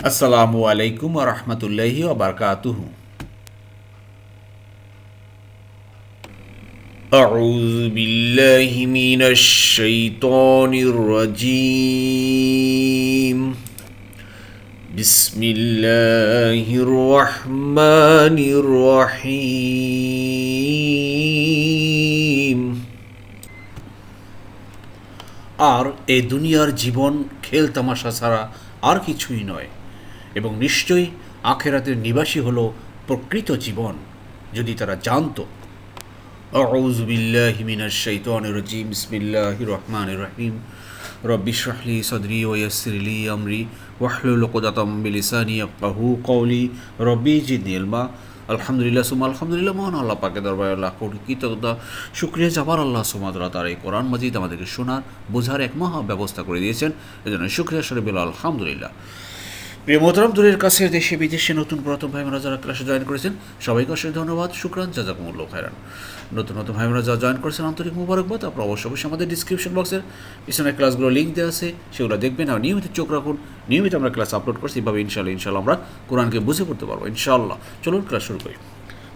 আসসালামু আলাইকুম রহমতুল্লাহি ওবরকাতুহু أعوذ بالله من الشيطان الرجيم بسم الله الرحمن الرحيم আর এই দুনিয়ার জীবন খেল তামাশা ছাড়া আর কিছুই নয় এবং নিশ্চয়ই আখেরাতের নিবাসী হল প্রকৃত জীবন, যদি তারা জানত। অউজবিল্লাহিমিনাশাইতানিরজিম বিসমিল্লাহির রহমানির রহিম। রব্বিশরাহলি সদরি ওয়াসিরলি আমরি, ওয়াহলুল উকদাতাম বিলিসানি ইয়াফকাহু কৌলি রব্বি জিদনি ইলমা। আলহামদুলিল্লাহ সুমা আলহামদুলিল্লাহ, মহান আল্লাহ পাকে দরবার আল্লাহ কোটি কৃতজ্ঞতা। সুক্রিয়া জাবার আল্লাহ সুমাদুল্লাহ তার এই কোরআন মাজিদ আমাদেরকে শোনার, বোঝার এক মহা ব্যবস্থা করে দিয়েছেন। এজন্য সুক্রিয়া শরীফুল আলহামদুলিল্লাহ। প্রিয় দূরের কাছে দেশে বিদেশে নতুন প্রথম ভাই যারা ক্লাসে জয়েন করেছেন। সবাইকে অসংখ্য ধন্যবাদ, শুক্রান, জাজাকুমুল্লাহ খায়রান নতুন নতুন ভাই যারা জয়েন করেছেন, আন্তরিক মুবারকবাদ। আপনারা অবশ্যই অবশ্যই আমাদের ডিসক্রিপশন বক্সের পিছনে ক্লাসগুলো লিঙ্ক দেওয়া আছে, সেগুলো দেখবেন আর নিয়মিত চোখ রাখুন। নিয়মিত আমরা ক্লাস আপলোড করছি, এভাবে ইনশাল্লাহ ইনশাল্লাহ আমরা কোরআনকে বুঝে পড়তে পারব ইনশাল্লাহ চলুন ক্লাস শুরু করি।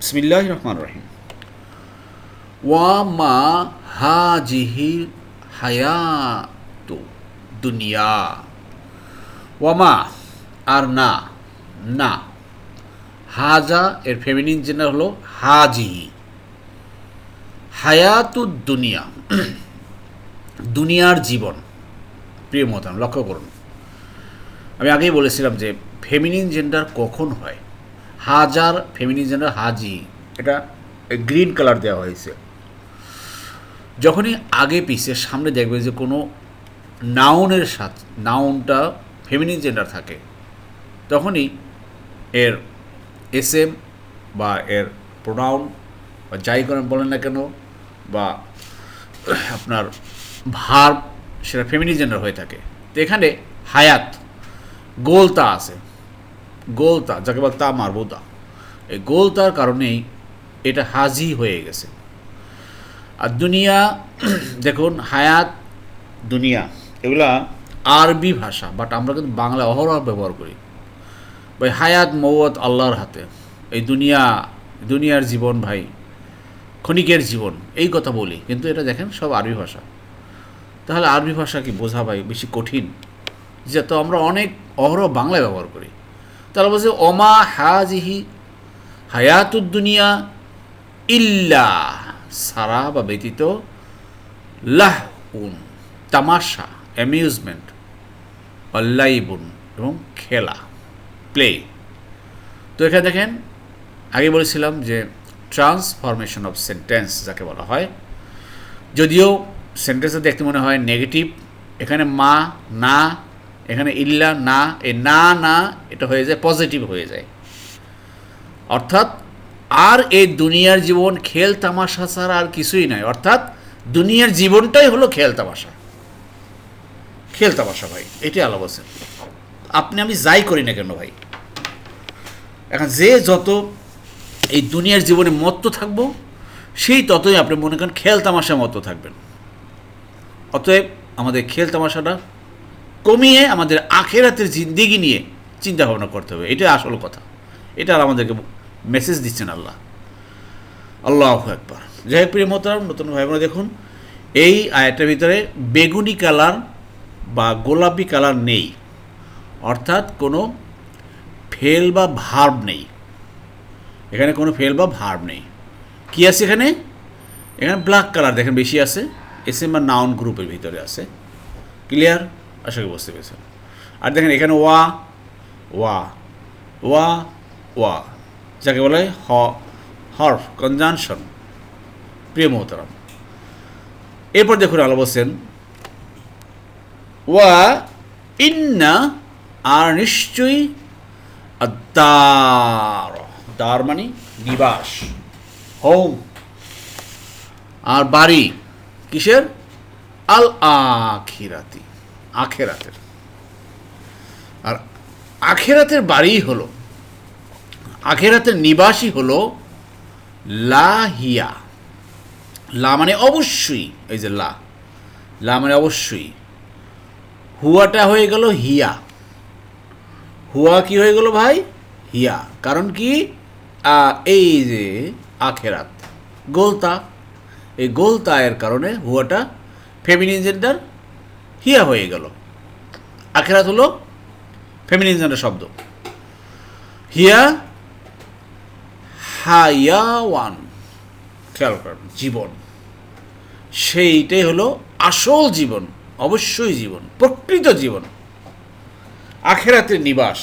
বিসমিল্লাহ রহমান রহিম। ওয়া মা হাজিহি হায়াতু দুনিয়া। ওয়ামা আর না না। হাজা, এর ফেমিনিন জেন্ডার হলো হাজি। হায়াতুদ দুনিয়া, দুনিয়ার জীবন। প্রিয় মতাম লক্ষ্য করুন। আমি আগেই বলেছিলাম যে ফেমিনিন জেন্ডার কখন হয়? হাজার ফেমিনিন জেন্ডার হাজি, এটা গ্রিন কালার দেওয়া হয়েছে। যখনই আগে পিছিয়ে সামনে দেখবে যে কোনো নাউনের সাথে নাউনটা ফেমিনিন জেন্ডার থাকে। তখনই এর এস এম বা এর প্রোনাউন বা যাই করেন বলেন না কেন বা আপনার ভার সেটা ফেমিনিন জেন্ডার হয়ে থাকে। তো এখানে হায়াত, গোলতা আছে। গোলতা, যাকে বল তা মারবোতা এই গোলতার কারণেই এটা হাজি হয়ে গেছে। আর দুনিয়া, দেখুন, হায়াত, দুনিয়া, এগুলা আরবি ভাষা বাট আমরা কিন্তু বাংলা অহরহ ব্যবহার করি। ভাই, হায়াত মৌত আল্লাহর হাতে। এই দুনিয়া, দুনিয়ার জীবন ভাই, ক্ষণিকের জীবন, এই কথা বলি। কিন্তু এটা দেখেন, সব আরবি ভাষা। তাহলে আরবি ভাষা কি বোঝা ভাই বেশি কঠিন? যে তো আমরা অনেক অহরহ বাংলায় ব্যবহার করি। তাহলে বলছে অমা হাজিহি হায়াতুদ্দুনিয়া ইল্লা সারা বা ব্যতীত লাহ উন তামাশা, অ্যামিউজমেন্ট অল্লাইবুন এবং খেলা। প্লে তো এখানে দেখেন, আগে বলেছিলাম যে ট্রান্সফরমেশন অফ সেন্টেন্স যাকে বলা হয়। যদিও সেন্টেন্সটা দেখতে মনে হয় নেগেটিভ এখানে মা, না, এখানে ইল্লা, না, এই না না, এটা হয়ে যায় পজিটিভ হয়ে যায়। অর্থাৎ আর এই দুনিয়ার জীবন খেল তামাশা ছাড়া আর কিছুই নয় অর্থাৎ দুনিয়ার জীবনটাই হলো খেল তামাশা। খেল তামাশা ভাই, এটাই আলো বলছেন আপনি আমি যাই করি না কেন ভাই? এখন যে যত এই দুনিয়ার জীবনে মত্ত থাকব, সেই ততই আপনি মনে করেন খেল তামাশা মতো থাকবেন। অতএব আমাদের খেল তামাশাটা কমিয়ে আমাদের আখেরাতের জিন্দিগি নিয়ে চিন্তা ভাবনা করতে হবে। এটাই আসল কথা। এটা আর আমাদেরকে মেসেজ দিচ্ছেন আল্লাহ। আল্লাহ একবার যাই হোক প্রিয় মোতারাম নতুন ভাই বোনেরা দেখুন, এই আয়টার ভিতরে বেগুনি কালার বা গোলাপি কালার নেই। অর্থাৎ কোনো ফেল বা ভার্ব নেই। এখানে কোনো ফেল বা ভার্ব নেই। কী আছে এখানে? এখানে ব্ল্যাক কালার, দেখেন বেশি আছে। এস বা নাউন গ্রুপের ভিতরে আছে। ক্লিয়ার? আশা করি বুঝতে পেরেছেন। আর দেখেন এখানে ওয়া ওয়া ওয়া ওয়া, যাকে বলে হ, হরফ কনজানশন প্রিয় মোহতারাম। এরপর দেখুন আলো বলছেন, ওয়া ইন্না আর নিশ্চয়ই দার দার মানে নিবাস হোম আর বাড়ি কিসের? আল আখিরাতি, আখেরাতের। আর আখেরাতের বাড়ি হলো, আখেরাতের নিবাসী হলো লাহিয়া লা মানে অবশ্যই, এই যে লা। লা মানে অবশ্যই। হুয়াটা হয়ে গেল হিয়া। হুয়া কি হয়ে গেল ভাই? হিয়া। কারণ কি? এই যে আখেরাত। গোলতা। এই গোলতা এর কারণে হুয়াটা ফেমিনিন জেন্ডার হিয়া হয়ে গেল। আখেরাত হলো ফেমিনিন জেন্ডার শব্দ। হিয়া হায়াওয়ান। খেয়াল করেন, জীবন। সেইটাই হলো আসল জীবন, অবশ্যই জীবন, প্রকৃত জীবন। আখেরাতের নিবাস।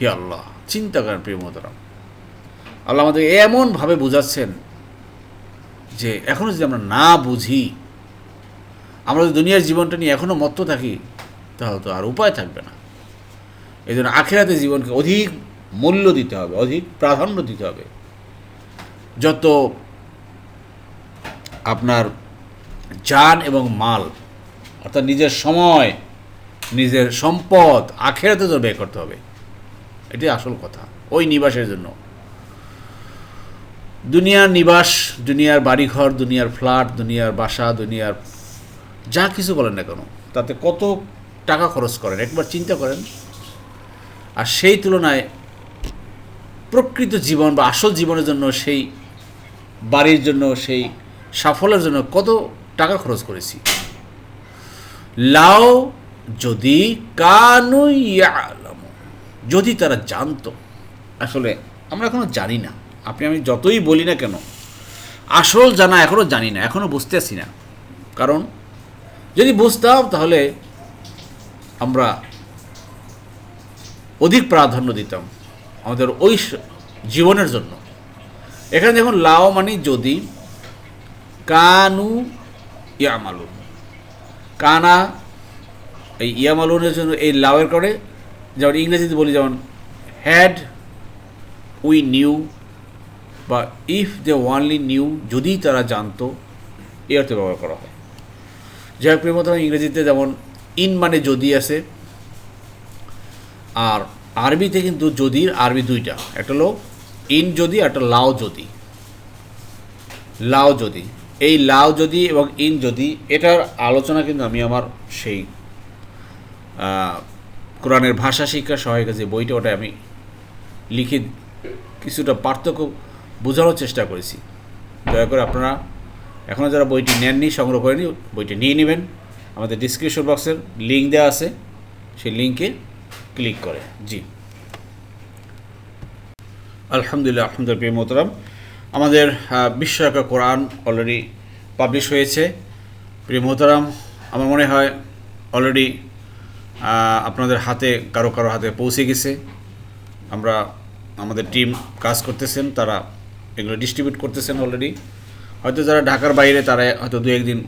হে আল্লাহ, চিন্তা করেন প্রিয় মোহতারাম। আল্লাহ আমাদের এমনভাবে বুঝাচ্ছেন যে এখনও যদি আমরা না বুঝি, আমরা যদি দুনিয়ার জীবনটা নিয়ে এখনও মত্ত থাকি, তাহলে তো আর উপায় থাকবে না। এই জন্য আখেরাতে জীবনকে অধিক মূল্য দিতে হবে, অধিক প্রাধান্য দিতে হবে। যত আপনার যান এবং মাল, অর্থাৎ নিজের সময় নিজের সম্পদ আখেরাতে তো ব্যয় করতে হবে। এটাই আসল কথা, ওই নিবাসের জন্য। দুনিয়ার নিবাস, দুনিয়ার বাড়িঘর, দুনিয়ার ফ্ল্যাট, দুনিয়ার বাসা, দুনিয়ার যা কিছু বলেন না কেন, তাতে কত টাকা খরচ করেন, একবার চিন্তা করেন। আর সেই তুলনায় প্রকৃত জীবন বা আসল জীবনের জন্য সেই বাড়ির জন্য, সেই সাফল্যের জন্য কত টাকা খরচ করেছি। লাও যদি কানু যদি তারা জানতো। আসলে আমরা এখনও জানি না। আপনি আমি যতই বলি না কেন, আসল জানা এখনও জানি না এখনও বুঝতে আসি না। কারণ যদি বুঝতাম তাহলে আমরা অধিক প্রাধান্য দিতাম আমাদের ওই জীবনের জন্য। এখানে দেখুন, লাও মানে যদি, কানু ইয়ামালুন। কানা এই ইয়ামালুনের জন্য এই লাউয়ের করে যেমন ইংরেজিতে বলি যেমন হ্যাড উই নিউ বা ইফ দে ওয়ানলি নিউ যদি তারা জানতো, এই অর্থে ব্যবহার করা হয়। যাই হোক প্রিয় মতো ইংরেজিতে যেমন ইন মানে যদি আছে, আর আরবিতে কিন্তু যদির আরবি দুইটা, একটা হলো ইন যদি একটা লাও যদি। লাও যদি। এই লাও যদি এবং ইন যদি, এটার আলোচনা কিন্তু আমি আমার সেই কোরআনের ভাষা শিক্ষা সহায়িকা যে বইটা, ওটা আমি লিখে কিছুটা পার্থক্য বোঝানোর চেষ্টা করেছি। দয়া করে আপনারা এখনও যারা বইটি নেননি, সংগ্রহ করেনি, বইটি নিয়ে নেবেন। আমাদের ডিসক্রিপশন বক্সের লিঙ্ক দেওয়া আছে, সেই লিঙ্কে ক্লিক করে। জি। আলহামদুলিল্লাহ আলহামদুলিল্লাহ, প্রিয় মোহতারাম। আমাদের বিশ্বকা কোরআন অলরেডি পাবলিশ হয়েছে। প্রিয় মোহতারাম, আমার মনে হয় অলরেডি আপনাদের হাতে, কারও কারও হাতে পৌঁছে গেছে। আমরা, আমাদের টিম কাজ করতেছেন, তারা এগুলো ডিস্ট্রিবিউট করতেছেন অলরেডি হয়তো যারা ঢাকার বাইরে, তারা হয়তো দু একদিন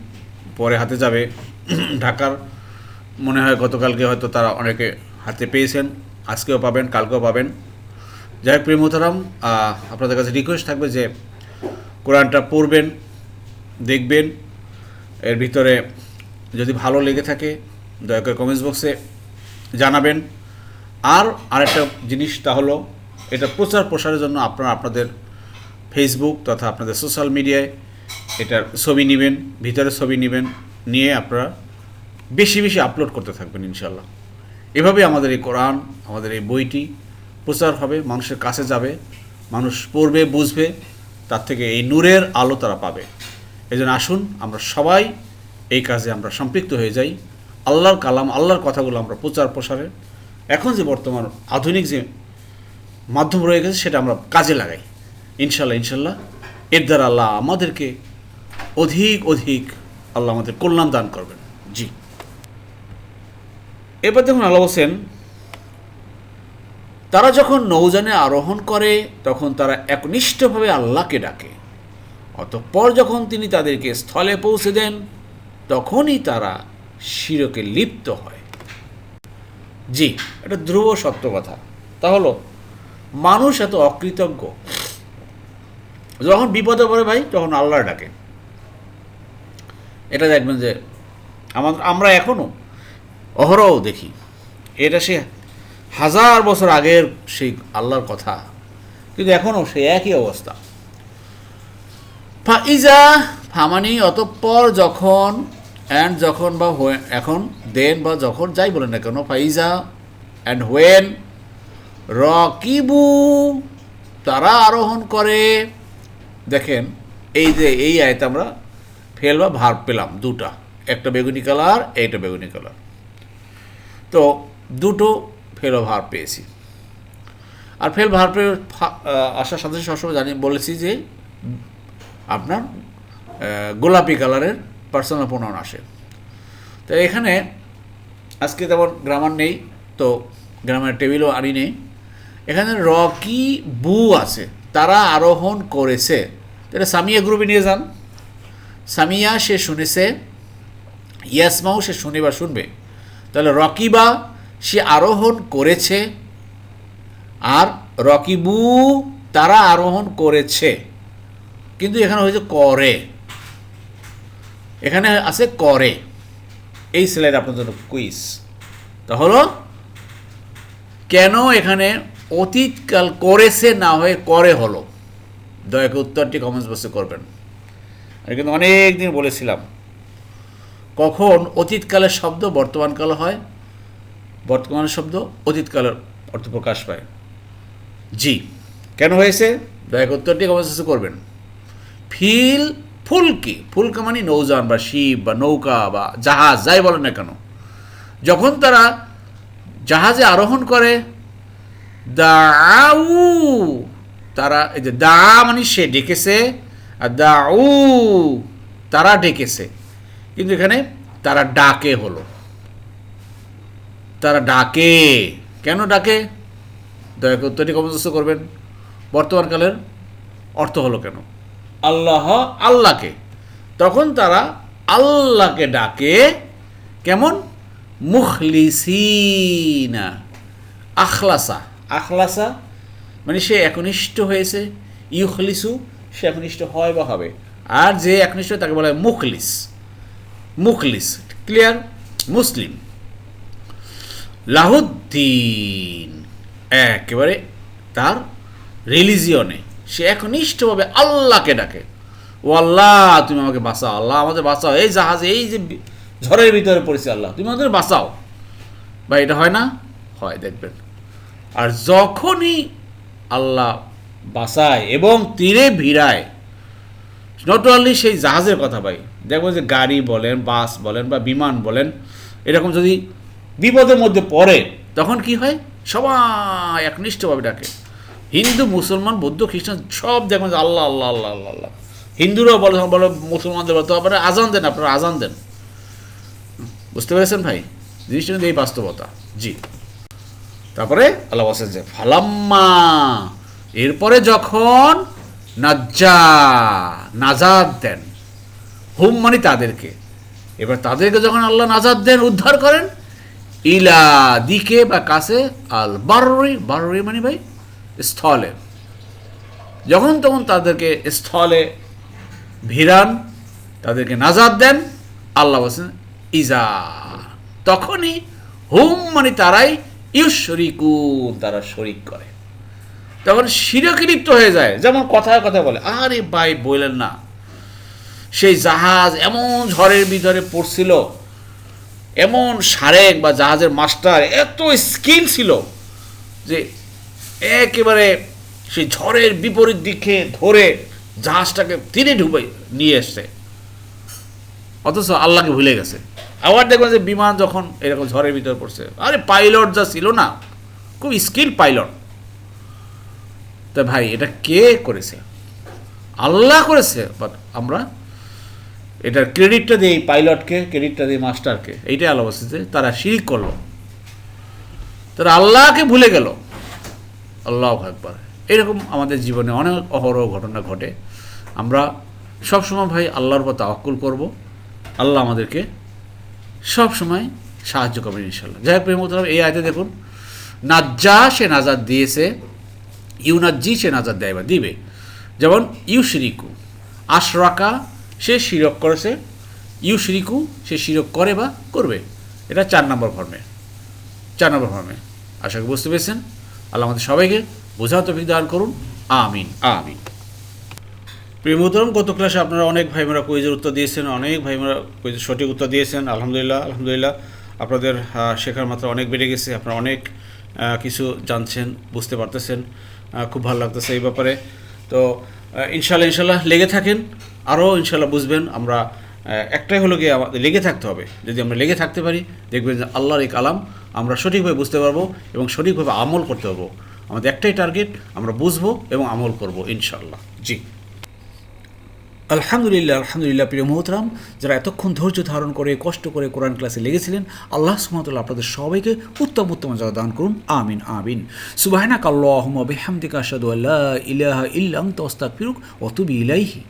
পরে হাতে যাবে। ঢাকার, মনে হয় গতকালকে হয়তো তারা অনেকে হাতে পেয়েছেন, আজকেও পাবেন, কালকেও পাবেন। যাই হোক, প্রিয় মোহতারাম আপনাদের কাছে রিকোয়েস্ট থাকবে যে কোরআনটা পড়বেন, দেখবেন। এর ভিতরে যদি ভালো লেগে থাকে দয়া করে কমেন্টস বক্সে জানাবেন। আর আরেকটা জিনিস তা হলো, এটা প্রচার প্রসারের জন্য আপনারা আপনাদের ফেসবুক তথা আপনাদের সোশ্যাল মিডিয়ায় এটার ছবি নেবেন ভিতরে ছবি নেবেন, নিয়ে আপনারা বেশি বেশি আপলোড করতে থাকবেন ইনশাল্লাহ এভাবে আমাদের এই কোরআন, আমাদের এই বইটি প্রচার হবে, মানুষের কাছে যাবে, মানুষ পড়বে, বুঝবে, তার থেকে এই নূরের আলো তারা পাবে। এই জন্য আসুন, আমরা সবাই এই কাজে আমরা সম্পৃক্ত হয়ে যাই। আল্লাহর কালাম, আল্লাহর কথাগুলো আমরা প্রচার প্রসারে। এখন যে বর্তমান আধুনিক যে মাধ্যম রয়ে গেছে, সেটা আমরা কাজে লাগাই। ইনশাল্লাহ ইনশাল্লাহ এর দ্বারা আল্লাহ আমাদেরকে অধিক অধিক আল্লাহ আমাদের কল্যাণ দান করবেন। জি। এবার দেখুন আল্লাহ হোসেন তারা যখন নৌজানে আরোহণ করে, তখন তারা একনিষ্ঠভাবে আল্লাহকে ডাকে। অতঃপর যখন তিনি তাদেরকে স্থলে পৌঁছে দেন, তখনই তারা শিরকে লিপ্ত হয়। জি, এটা ধ্রুব সত্য কথা। তা হলো, মানুষ এত অকৃতজ্ঞ, যখন বিপদে পড়ে ভাই, তখন আল্লাহ ডাকে। এটা দেখবেন যে, আমাদের, আমরা এখনও অহরহ দেখি। এটা সে হাজার বছর আগের সেই আল্লাহর কথা, কিন্তু এখনও সেই একই অবস্থা। ফা ইজা ফামানি, অতঃপর যখন অ্যান্ড যখন বা এখন দেন বা যখন যাই বলেন না কেন, ফাইজা অ্যান্ড হোয়েন রকিবু, তারা আরোহণ করে। দেখেন, এই যে এই আয়তে আমরা ফেল বা ভার পেলাম দুটা, একটা বেগুনি কালার, এইটা বেগুনি কালার। তো দুটো ফেল ভার পেয়েছি। আর ফেল ভার পেয়ে আসার সাথে সবসময় জানি বলেছি যে আপনার গোলাপি কালারের পার্সোনাল প্রোনাউন আসে। তো এখানে আজকে তেমন গ্রামার নেই, তো গ্রামের টেবিলও আনি নেই। এখানে রকি বু আছে, তারা আরোহণ করেছে। তাহলে সামিয়া গ্রুপে নিয়ে যান। সামিয়া সে শুনেছে, ইয়াসমাও সে শুনে বা শুনবে। তাহলে রকিবা, সে আরোহণ করেছে, আর রকিবু, তারা আরোহণ করেছে। কিন্তু এখানে হয়েছে করে। এখানে আছে করে। এই স্লাইড আপনার জন্য কুইজ তা হলো, কেন এখানে অতীতকাল করেছে না হয়ে করে হলো? দয়া করে উত্তরটি কমেন্টস বক্সে করবেন। আমি কিন্তু অনেক দিন বলেছিলাম, কখন অতীতকালের শব্দ বর্তমানকাল হয়? বর্তমানের শব্দ অতীতকালের অর্থ প্রকাশ পায়। জি, কেন হয়েছে? দয়া করে উত্তরটি কমেন্টস বক্সে করবেন। ফিল ফুলকি, ফুলকা মানে নৌযান বা শিব বা নৌকা বা জাহাজ, যাই বলেন না কেন। যখন তারা জাহাজে আরোহণ করে, দাউ, তারা, এই যে দা মানে সে ডেকেছে, আর দাউ, তারা ডেকেছে। কিন্তু এখানে তারা ডাকে হলো। তারা ডাকে। কেন ডাকে? দয়া করে উত্তরটি কমনস্ত করবেন। বর্তমানকালের অর্থ হলো কেন? আল্লাহ আল্লাহকে। তখন তারা আল্লাহকে ডাকে কেমন? মুখলিসিনা, আখলাসা। আখলাসা মানে সে একনিষ্ঠ হয়েছে, ইউখলিসু সে একনিষ্ঠ হয় বা হবে। আর যে একনিষ্ঠ তাকে বলা হয় মুখলিস। মুখলিস, ক্লিয়ার? মুসলিম। লাহুদ্দিন, একেবারে তার রিলিজিয়নে সে একনিষ্ঠভাবে আল্লাহকে ডাকে। ও আল্লাহ, তুমি আমাকে বাঁচাও। আল্লাহ আমাদের বাঁচাও। এই জাহাজে, এই যে ঝড়ের ভিতরে পড়েছে আল্লাহ, তুমি আমাদের বাঁচাও। বা এটা হয় না? হয়, দেখবেন। আর যখনই আল্লাহ বাঁচায় এবং তীরে ভিড়ায় নট অনলি সেই জাহাজের কথা ভাই, দেখবেন যে গাড়ি বলেন, বাস বলেন বা বিমান বলেন, এরকম যদি বিপদের মধ্যে পড়ে, তখন কি হয়? সবাই একনিষ্ঠভাবে ডাকে। হিন্দু, মুসলমান, বৌদ্ধ, খ্রিস্টান, সব দেখবেন আল্লাহ আল্লাহ আল্লাহ আল্লাহ আল্লাহ। হিন্দুরাও বলে বলে মুসলমানদের বলে, তো আপনারা আজান দেন, আপনারা আজান দেন। বুঝতে পেরেছেন ভাই? জিনিসটা এই বাস্তবতা। জি। তারপরে আল্লাহ বলছেন যে, ফালাম্মা। এরপরে যখন নাজ্জা নাজাদ দেন, হুম মানে তাদেরকে। এবার তাদেরকে যখন আল্লাহ নাজাদ দেন, উদ্ধার করেন, ইলা দিকে বা কাছে আল বাররি বাররি মানে ভাই স্থলে। যখন তখন তাদেরকে স্থলে ভিড়ান, তাদেরকে নাজাদ দেন, আল্লাহ বলছেন, ইজা। তখনই হুম মানে তারাই ইউশরিকুন, তারা শরিক করে। তখন শিরকে লিপ্ত হয়ে যায়, যেমন কথায় কথা বলে, আরে ভাই, বললেন না। সেই জাহাজ এমন ঝড়ের ভিতরে পড়ছিল, এমন সারেক বা জাহাজের মাস্টার, এত স্কিল ছিল যে একেবারে সেই ঝড়ের বিপরীত দিকে ধরে জাহাজটাকে তীরে ঢুবে নিয়ে এসছে। অথচ আল্লাহকে ভুলে গেছে। আবার দেখবেন যে বিমান যখন এরকম ঝড়ের ভিতরে পড়ছে, আরে পাইলট যা ছিল না, খুব স্কিল পাইলট। তা ভাই, এটা কে করেছে? আল্লাহ করেছে বাট আমরা এটার ক্রেডিটটা দিই পাইলটকে ক্রেডিটটা দিই মাস্টারকে, এইটাই আল্লাহ বলছে যে তারা শিরিক করল। তারা আল্লাহকে ভুলে গেল। আল্লাহ একবার এরকম আমাদের জীবনে অনেক অহরহ ঘটনা ঘটে। আমরা সবসময় ভাই আল্লাহর পর তাওয়াক্কুল করব। আল্লাহ আমাদেরকে সব সময় সাহায্য করবেন ইনশাল্লাহ যাই হোক প্রেমতলাম এই আয়তে দেখুন নাজ্জা সে নাজাদ দিয়েছে ইউনাজ্জি সে নাজাদ দেয় বা দিবে। যেমন, ইউশরিকু, আশরাকা, সে শিরক করেছে, ইউশরিকু, সে শিরক করে বা করবে। এটা চার নম্বর ফর্মে। চার নম্বর ফর্মে। আশা করি বুঝতে পেরেছেন? আল্লাহ আমাদের সবাইকে বোঝাও তফিক দান করুন। আমিন আমিন। প্রিয় মোহতরম, গত ক্লাসে আপনারা অনেক ভাইমারা কুইজের উত্তর দিয়েছেন, অনেক ভাইমারা কুইজের সঠিক উত্তর দিয়েছেন। আলহামদুলিল্লাহ আলহামদুলিল্লাহ। আপনাদের শেখার মাত্রা অনেক বেড়ে গেছে। আপনারা অনেক কিছু জানছেন, বুঝতে পারতেছেন। খুব ভালো লাগতেছে এই ব্যাপারে। তো ইনশাল্লাহ ইনশাল্লাহ লেগে থাকেন আরও ইনশাল্লাহ বুঝবেন। আমরা একটাই হলো গিয়ে আমাদের লেগে থাকতে হবে। যদি আমরা লেগে থাকতে পারি, দেখবেন যে আল্লাহর এই কালাম আমরা সঠিকভাবে বুঝতে পারব এবং সঠিকভাবে আমল করতে পারব। আমাদের একটাই টার্গেট আমরা বুঝব এবং আমল করব ইনশাল্লাহ জি। আলহামদুলিল্লাহ আলহামদুলিল্লাহ, প্রিয় মোহতরাম, যারা এতক্ষণ ধৈর্য ধারণ করে, কষ্ট করে কোরআন ক্লাসে লেগেছিলেন, আল্লাহ সুমতুল্লাহ আপনাদের সবাইকে উত্তম উত্তম যারা দান করুন, আমিন আমিন। সুবাহনা কাল্লাহম বিহামদিকা আশহাদু আল্লা ইলাহা ইল্লা আনতা আস্তাগফিরুক ওয়া ইলাইহি।